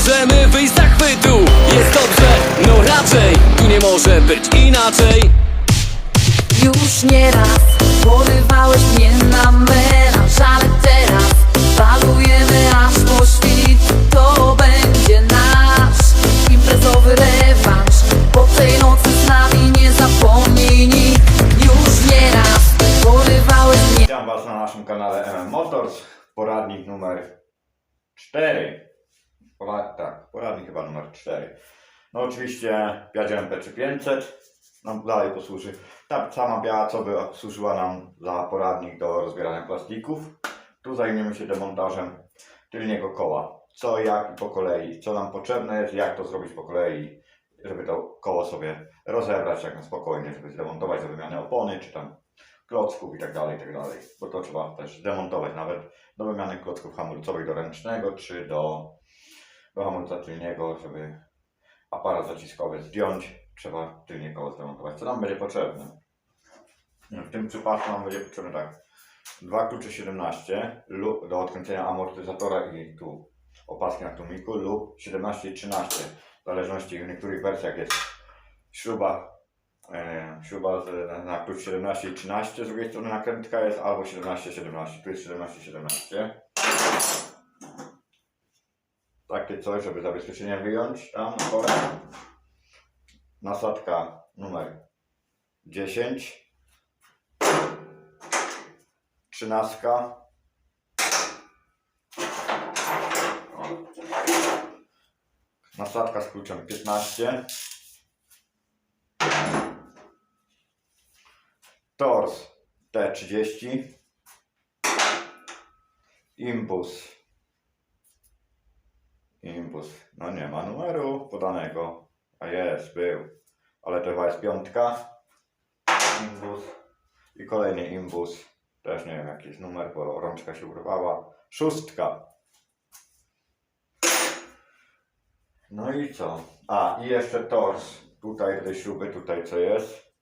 możemy wyjść z zachwytu. Jest dobrze, no raczej, tu nie może być inaczej. Już nie raz porywałeś mnie na melanż Ale teraz balujemy aż po świt. To będzie nasz imprezowy rewanż. Po tej nocy z nami nie zapomni nikt. Już nie raz porywałeś mnie. Witam Was na naszym kanale MM Motors. Poradnik numer 4. Pola, tak, poradnik chyba numer 4. No oczywiście Piadzie MP3500 nam dalej posłuży. Ta sama biała, co by służyła nam za poradnik do rozbierania plastików. Tu zajmiemy się demontażem tylniego koła. Co, jak i po kolei. Co nam potrzebne jest, jak to zrobić po kolei, żeby to koło sobie rozebrać tak na spokojnie, żeby zdemontować do wymiany opony, czy tam klocków i tak dalej, i tak dalej. Bo to trzeba też demontować nawet do wymiany klocków hamulcowych do ręcznego, czy do, do hamulca tylniego, żeby aparat zaciskowy zdjąć, trzeba tylnie koło zdemontować. Co nam będzie potrzebne? W tym przypadku nam będzie potrzebne tak. Dwa klucze 17 lub do odkręcenia amortyzatora i tu opaski na tłumiku lub 17 i 13 w zależności w niektórych wersjach jest śruba e, śruba z, na klucz 17 i 13 z drugiej strony nakrętka jest albo 17 17 tu jest 17 17 takie coś żeby zabezpieczenie wyjąć tam na nasadka numer 10 13 o. nasadka z kluczem 15 Tors T30 Impuls Impuls No nie ma numeru podanego. A jest, był. Ale to chyba jest piątka. Imbus. I kolejny imbus. Też nie wiem jaki jest numer, bo rączka się urwała. Szóstka. No i co? A, i jeszcze tors. Tutaj te śruby, tutaj co jest?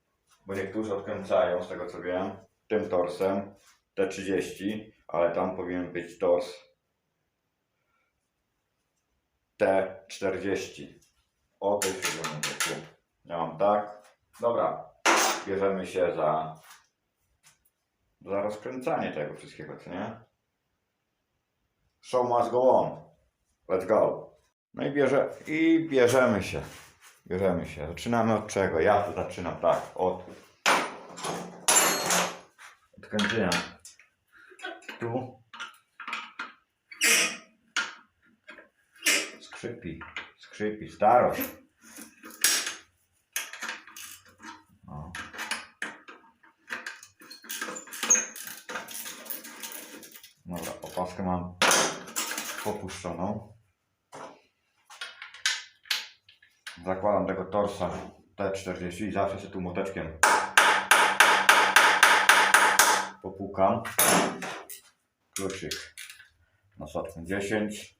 Bo niektórzy odkręcają, z tego co wiem, tym torsem. T30, ale tam powinien być tors T40. O tej śrubie mówię tu. Ja mam tak. Dobra, bierzemy się za, za rozkręcanie tego wszystkiego, co nie? Show must go on. Let's go. No i, bierze, i bierzemy się. Bierzemy się. Zaczynamy od czego? Ja to zaczynam tak, od odkręcenia. Tu. Skrzypi, skrzypi, starość. O. Dobra, opaskę mam popuszczoną. Zakładam tego torsa T40 i zawsze się tu młoteczkiem popukam. Kluczyk nasadką 10.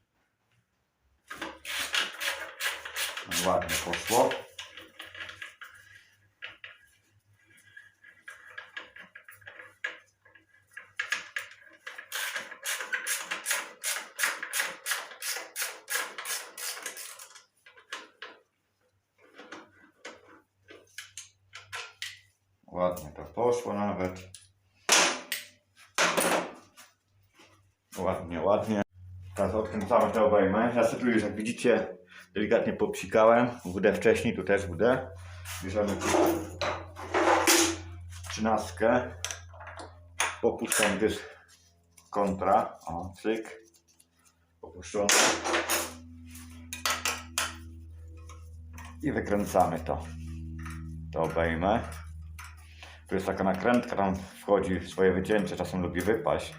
Ładnie poszło. Ładnie to poszło nawet. Ładnie, ładnie. Teraz odkręcamy te obejmę. Ja sobie tu już jak widzicie delikatnie popsikałem. WD wcześniej, tu też WD. Bierzemy trzynastkę. Popuszczam gdy jest kontra. O, cyk. Popuszczony. I wykręcamy to. to obejmę. Tu jest taka nakrętka, tam wchodzi swoje wycięcie, czasem lubi wypaść,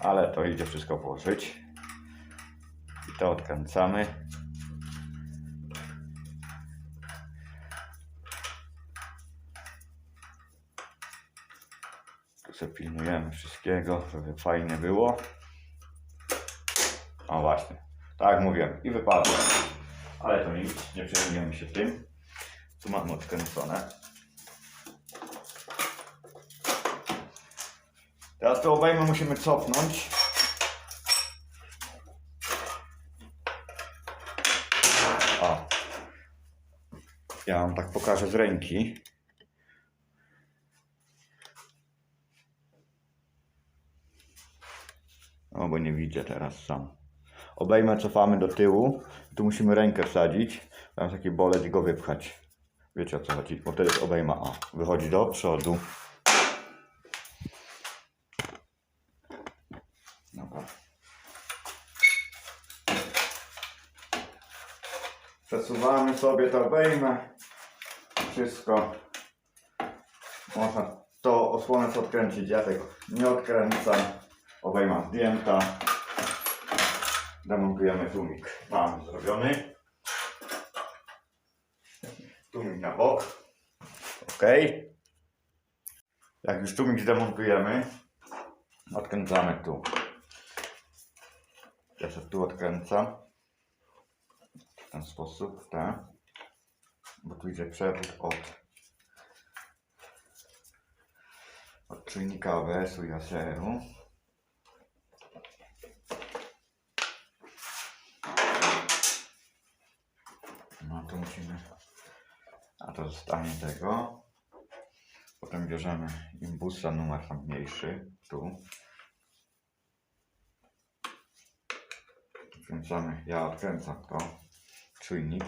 ale to idzie wszystko włożyć. I to odkręcamy. Tu sobie pilnujemy wszystkiego, żeby fajnie było. O właśnie, tak jak mówiłem, i wypadło. Ale to nic, nie przejmujemy się tym. Tu mamy odkręcone. Teraz to obejmę musimy cofnąć. O. Ja wam tak pokażę z ręki. Bo nie widzę teraz sam. Obejmę cofamy do tyłu. Tu musimy rękę wsadzić. Tam taki bolec i go wypchać. Wiecie o co chodzi? Bo wtedy obejma. O, wychodzi do przodu. Dobra. Przesuwamy sobie to obejmę. Wszystko. Można to osłonę odkręcić. Ja tego nie odkręcam. Obejma zdjęta. Demontujemy tłumik. Mamy zrobiony. Tłumik na bok. Ok. Jak już tłumik zdemontujemy, odkręcamy tu. Ja się tu odkręcam. W ten sposób, tak. Bo tu idzie przewód od, od czujnika ABS-u i ACR-u. To musimy. A to zostanie tego. Potem bierzemy imbusa numer tam mniejszy. Tu. Wkręcamy. Ja odkręcam to. Czujnik.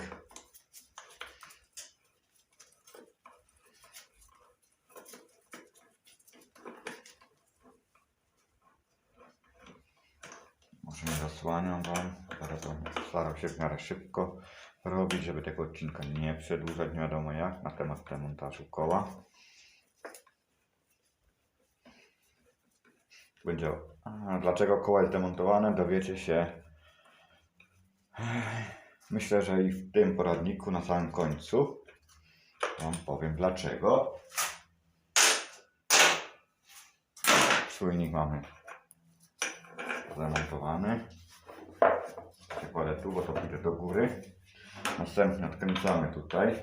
Może nie zasłaniam Wam, teraz będę starał się w miarę szybko robić, żeby tego odcinka nie przedłużać, nie wiadomo jak, na temat demontażu koła. Będzie. A, dlaczego koło jest demontowane, dowiecie się. Myślę, że i w tym poradniku na samym końcu Wam powiem dlaczego. Czujnik mamy zamontowany. Przykładę tu, bo to pójdzie do góry. Następnie odkręcamy tutaj.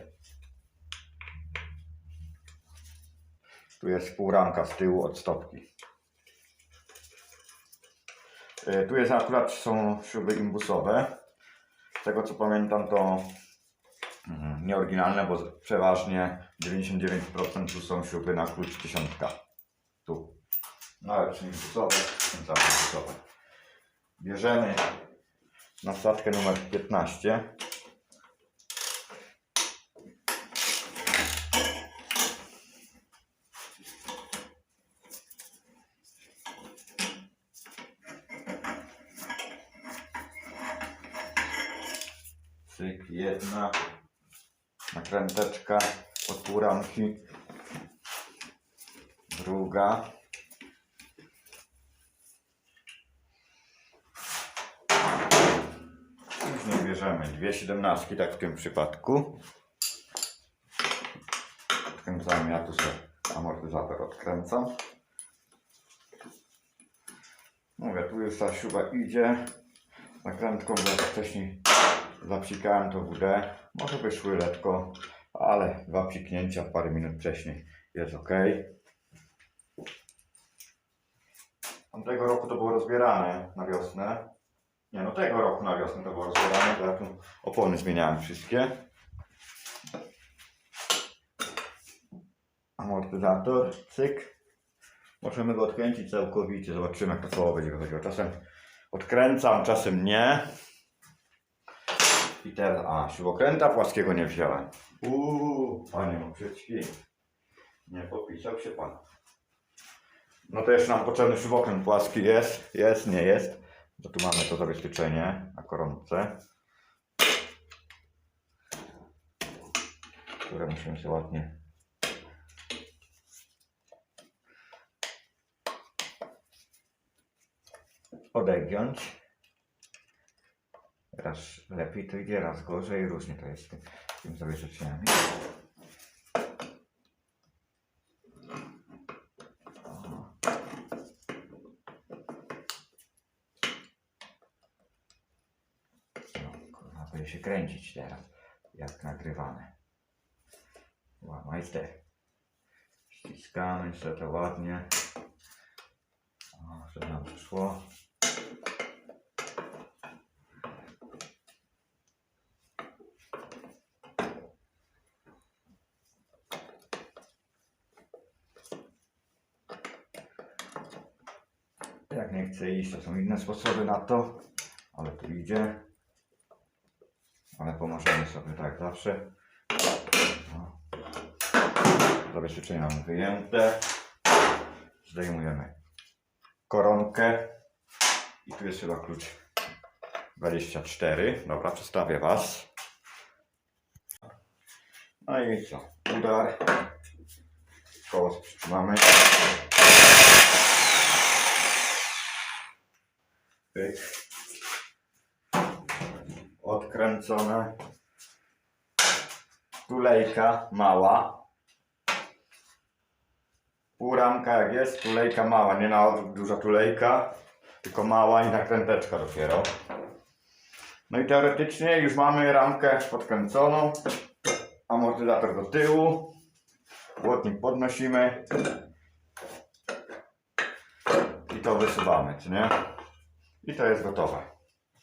Tu jest półramka z tyłu od stopki. E, Tu jest akurat są śruby imbusowe. Z tego co pamiętam to mm, nieoryginalne, bo przeważnie 99% tu są śruby na klucz tysiączka. Tu. Nawet czy imbusowe, imbusowe. Bierzemy nasadkę numer 15. Cyk, jedna nakręteczka od półramki, druga. Później bierzemy dwie siedemnastki, tak w tym przypadku. Odkręcamy, ja tu sobie amortyzator odkręcam. Mówię, tu już ta śruba idzie. Nakrętką, bo wcześniej zapsikałem to WD. Może by szły lekko, ale dwa psiknięcia parę minut wcześniej jest ok. Tamtego roku to było rozbierane na wiosnę. Nie, no tego roku na wiosnę to było rozbierane, bo ja tu opony zmieniałem wszystkie. Amortyzator, cyk. Możemy go odkręcić całkowicie, zobaczymy jak to koło będzie wychodziło. Czasem odkręcam, czasem nie. I teraz, a, śrubokręta płaskiego nie wziąłem. Uuu, panie, no krzyćki. Nie popisał się pan. No to jeszcze nam potrzebny śrubokręt płaski. Jest, jest, nie jest. No tu mamy to zabezpieczenie na koronce. Które musimy się ładnie odegiąć. Raz lepiej to idzie, raz gorzej, różnie to jest z tym- z tym. No, się kręcić teraz, jak nagrywane. Ła, majster. Ściskamy sobie to ładnie. O, żeby nam przyszło. Jak to są inne sposoby na to, ale tu idzie. Ale pomożemy sobie tak zawsze. No. Zabezpieczenie mamy wyjęte. Zdejmujemy koronkę. I tu jest chyba klucz 24. Dobra, przedstawię Was. No i co? Udar. Koło przytrzymamy. Pyk. Odkręcone. Tulejka mała. Półramka jak jest, tulejka mała, nie na duża tulejka, tylko mała i nakręteczka dopiero. No i teoretycznie już mamy ramkę podkręconą, amortyzator do tyłu, błotnik podnosimy i to wysuwamy, czy nie? I to jest gotowe.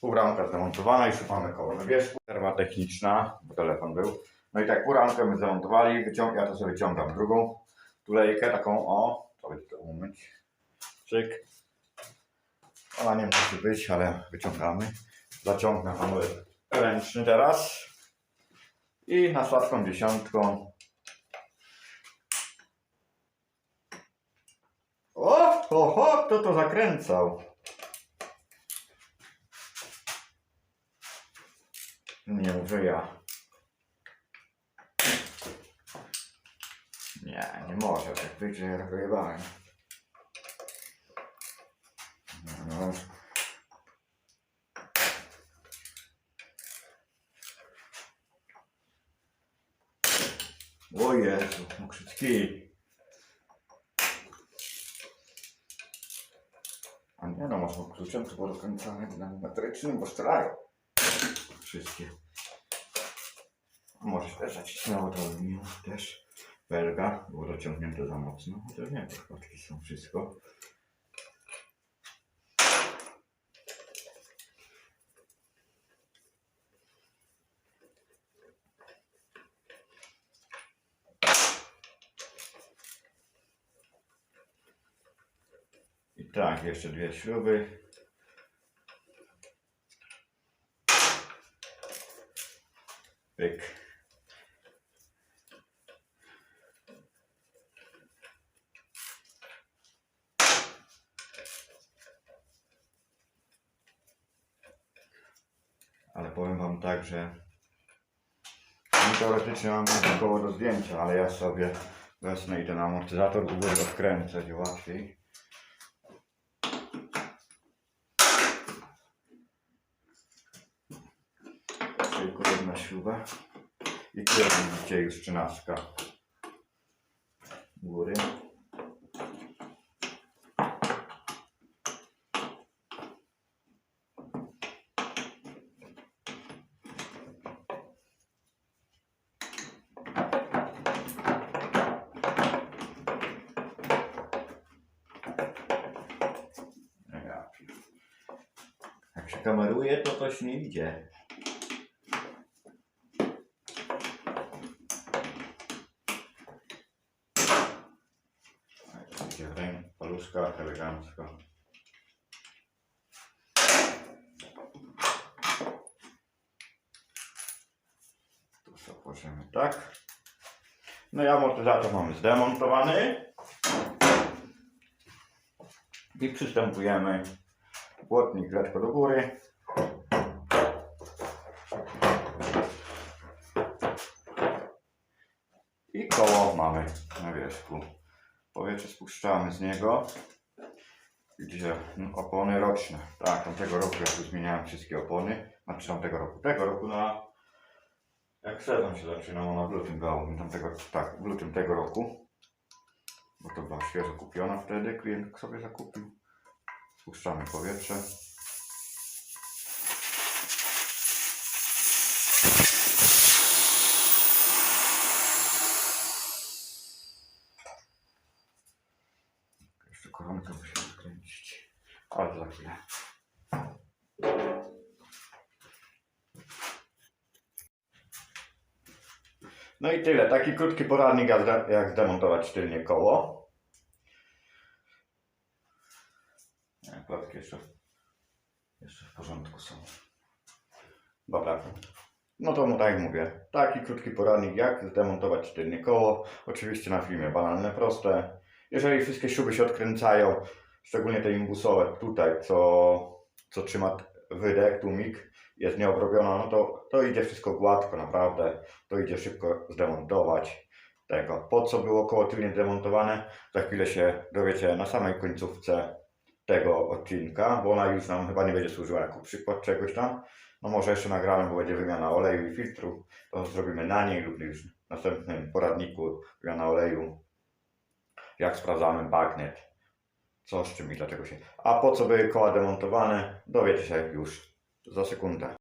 Półramka zdemontowana, już mamy koło na wierzchu. Przerwa techniczna, bo telefon był. No i tak półramkę my zamontowali, wyciąg ja to sobie wyciągam drugą tulejkę, taką o, to będzie to umyć. Czyk. Ona nie musi być, ale wyciągamy. Zaciągnę hamulec ręczny teraz. I na słabką dziesiątką. O, oho, kto to zakręcał? Nie mówię ja. Nie, nie może tak być, że ja wyjebałem. No. O Jezu, mokrzycki. A nie no, można kluczem to było dokręcane dynamometrycznym, bo strzelają. Wszystkie. Może też zacisnęło to aluminium też. Belga było dociągnięte za mocno. Chociaż nie, kotki są wszystko. I tak, jeszcze dwie śruby. Pyk. Ale powiem Wam tak, że no, teoretycznie mam koło do zdjęcia, ale ja sobie wezmę i ten amortyzator u będzie łatwiej. Śruba. I jak widzicie już trzynastka. Góry. Jak się kameruje, to coś nie idzie. Tak, Idzie w ręk, paluszkach, elegancko. Tu sobie włożymy tak. No i amortyzator mamy zdemontowany. I przystępujemy. Błotnik lekko do góry. I koło mamy na wierzchu. Powietrze spuszczamy z niego. Widzicie, no, opony roczne. Tak, tamtego roku ja tu zmieniałem wszystkie opony. Znaczy tamtego roku. Tego roku na... Jak sezon się zaczynał, ona w lutym była. Tamtego, tak, w lutym tego roku. Bo to była świeżo kupiona wtedy. Klient sobie zakupił. Spuszczamy powietrze. Jeszcze koronkę musimy wkręcić. Ale za chwilę. No i tyle. Taki krótki poradnik jak zde- jak zdemontować tylnie koło. Klatki jeszcze, jeszcze w porządku są. Dobra. No to tak jak mówię, taki krótki poradnik jak zdemontować tylnie koło. Oczywiście na filmie banalne, proste. Jeżeli wszystkie śruby się odkręcają, szczególnie te imbusowe tutaj, co, co trzyma wydech, tłumik, jest nieobrobiona, no to, to idzie wszystko gładko, naprawdę. To idzie szybko zdemontować tego. Po co było koło tylnie demontowane, za chwilę się dowiecie na samej końcówce tego odcinka, bo ona już nam chyba nie będzie służyła jako przykład czegoś tam. No może jeszcze nagramy, bo będzie wymiana oleju i filtru, to zrobimy na niej lub już w następnym poradniku wymiana oleju, jak sprawdzamy bagnet, co z czym i dlaczego się. A po co były koła demontowane, dowiecie się już za sekundę.